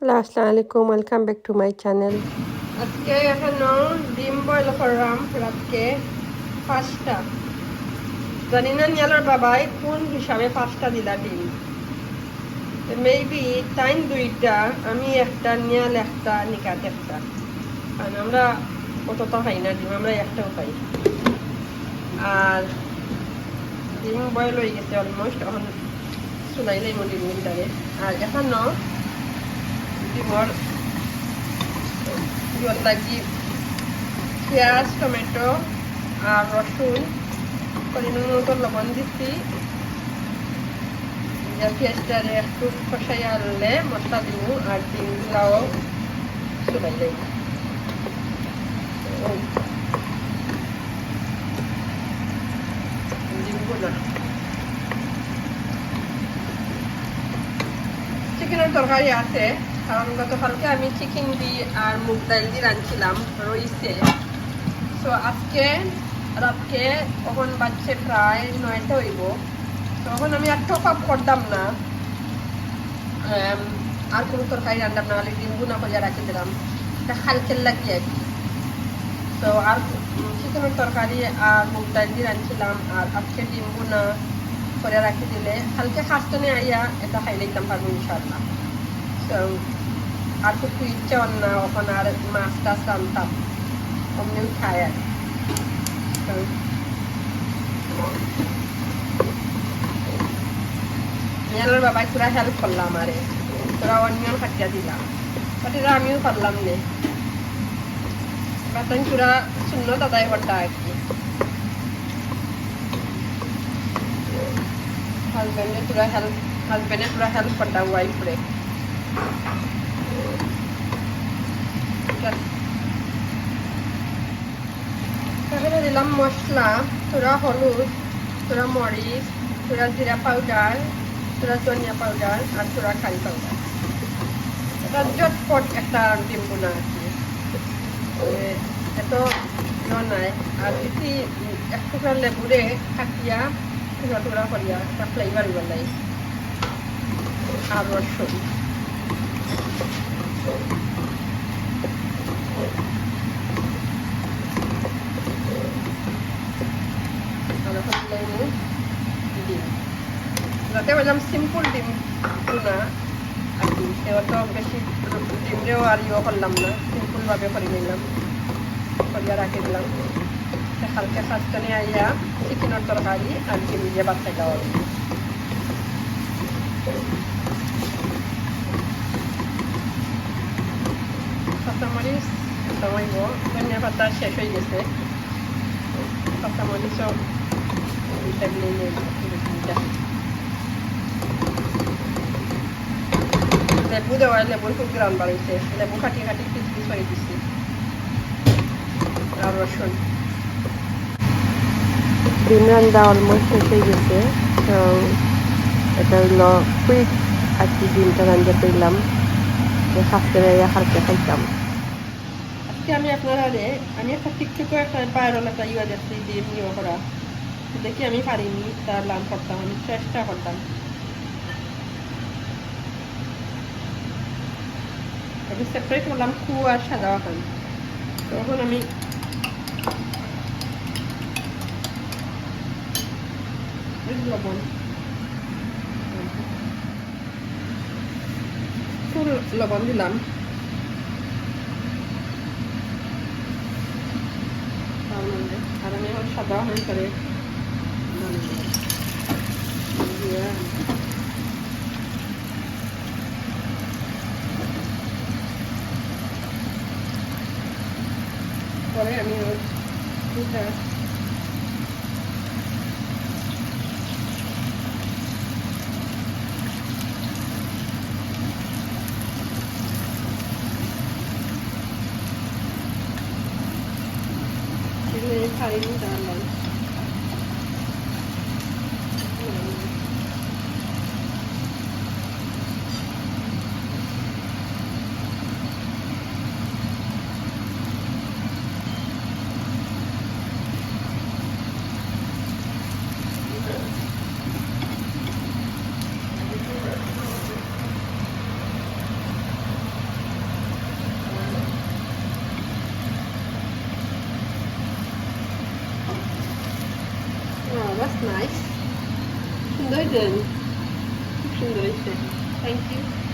Hello আসসালামু আলাইকুম welcome back to my channel আজকে এখনও ডিম বয়েল করলাম রাতকে পাঁচটা। জানি না নিয়ালোর বাবাই কোন হিসাবে পাঁচটা দিলা ডিম। মেবি টাইম দুইটা, আমি একটা, নিয়াল একটা, নিকাত একটা। কারণ আমরা অতটা খাই না ডিম, আমরা একটাও খাই। আর ডিম বয়েল হয়ে গেছে অলমোস্ট এখন চুলাইলাই মোৰ ডিমগুলিটারে আর এখনও ডিমর লাগি পেঁয়াজ, টমেটো আর রসুন পরিমাণ মতো লবণ দিচ্ছি। পেঁয়াজটারে একটু কষাই আনলে মশলা দিব আর ডিমগুলাও চুলাই দেব ডিমগুলো চিকেনের তরকারি আছে। কারণ গতকালকে আমি চিকেন দিয়ে আর মুগ ডাল দিয়ে রাঁধছিলাম রইছে। তো আজকে রাতকে তখন বাচ্চে প্রায় নয়টা হইব। তখন আমি আর টপ আপ করতাম না। আর কোনো তরকারি রান্নাম না হলে ডিম গুনা করে রাখি দিলাম। এটা হালকের লাগিয়ে আর কি তো আর চিকেনের তরকারি আর মুগ ডাল দিয়ে রাঁধছিলাম, আর আজকে ডিম গুনা করে রাখি দিলে, হালকা খাস্তনে আইয়া এটা খাই লইতাম পারব ইনশাল্লাহ তো আর কিছু ইচ্ছা না ওখানে আর মাছ টাছ রান্তাম অমনিও খায় আর মেয়ের বাবাই তোরা হেল্প করলাম আরে। তোরা অনিয়ন কাটিয়া দিলাম আমিও নে। বাতান তোরা শূন্য দাদাই করতা আর কি। হাজবেন্ডে তোরা হেল্প হাজবেন্ডে তোরা হেল্প করতাম ওয়াইফরে তারপরে দিলাম মশলা, তোরা হলুদ, তোরা মরিচ, তোরা জিরা পাউডার তোরা ধনিয়া পাউডার আর তোরা কারি পাউডার এটা জটপট একটা ডিম বোনা আর কি। এত নয় আর যদি এক লেবুরে কাটিয়া টুকরা করিয়া একটা ফ্লেভার বলাই আর লেবু যাতে বললাম সিম্পল ডিম না আর এবার তো বেশি ডিমরেও আর ইয়ে করলাম না। সিম্পলভাবে করে নিলাম। করিয়া রাখি দিলাম। হালকা খাস্তনে আইয়া চিকেনের তরকারি ডিম দিয়ে বাচ্চা দেওয়া কাঁচামরিচ জমাইব, ধনিয়া পাতা শেষ হয়ে গেছে। কাঁচামরিচও টেবিলে লেবু দেওয়া লেবুর খুব গ্রাম বাড়িছে লেবু কাটি কাটি পিস পিস হয়ে দিছি। আর রসুন। ডিম রান্না অলমোস্ট হয়ে গেছে তো এটা হলো কুইক আর কি ডিমটা রান্না করলাম স্বাস্থ্যের হালকা খাইতাম আজকে আমি আপনারা আমি একটা টিকটকে একটা ভাইরাল একটা ইয়া দেখছি ডিম ইয়ে করা দেখি আমি পারিনি তার লাম করতাম আমি চেষ্টা করতাম আমি সেপারেট করলাম কু আর সাদা এখন তখন আমি লবণ ফুল লবণ দিলাম। আর আমি এখন সাদা হয়ে করে পরে আমি Kayak. was nice. Schön Deutsch. Schön Deutsch. Thank you.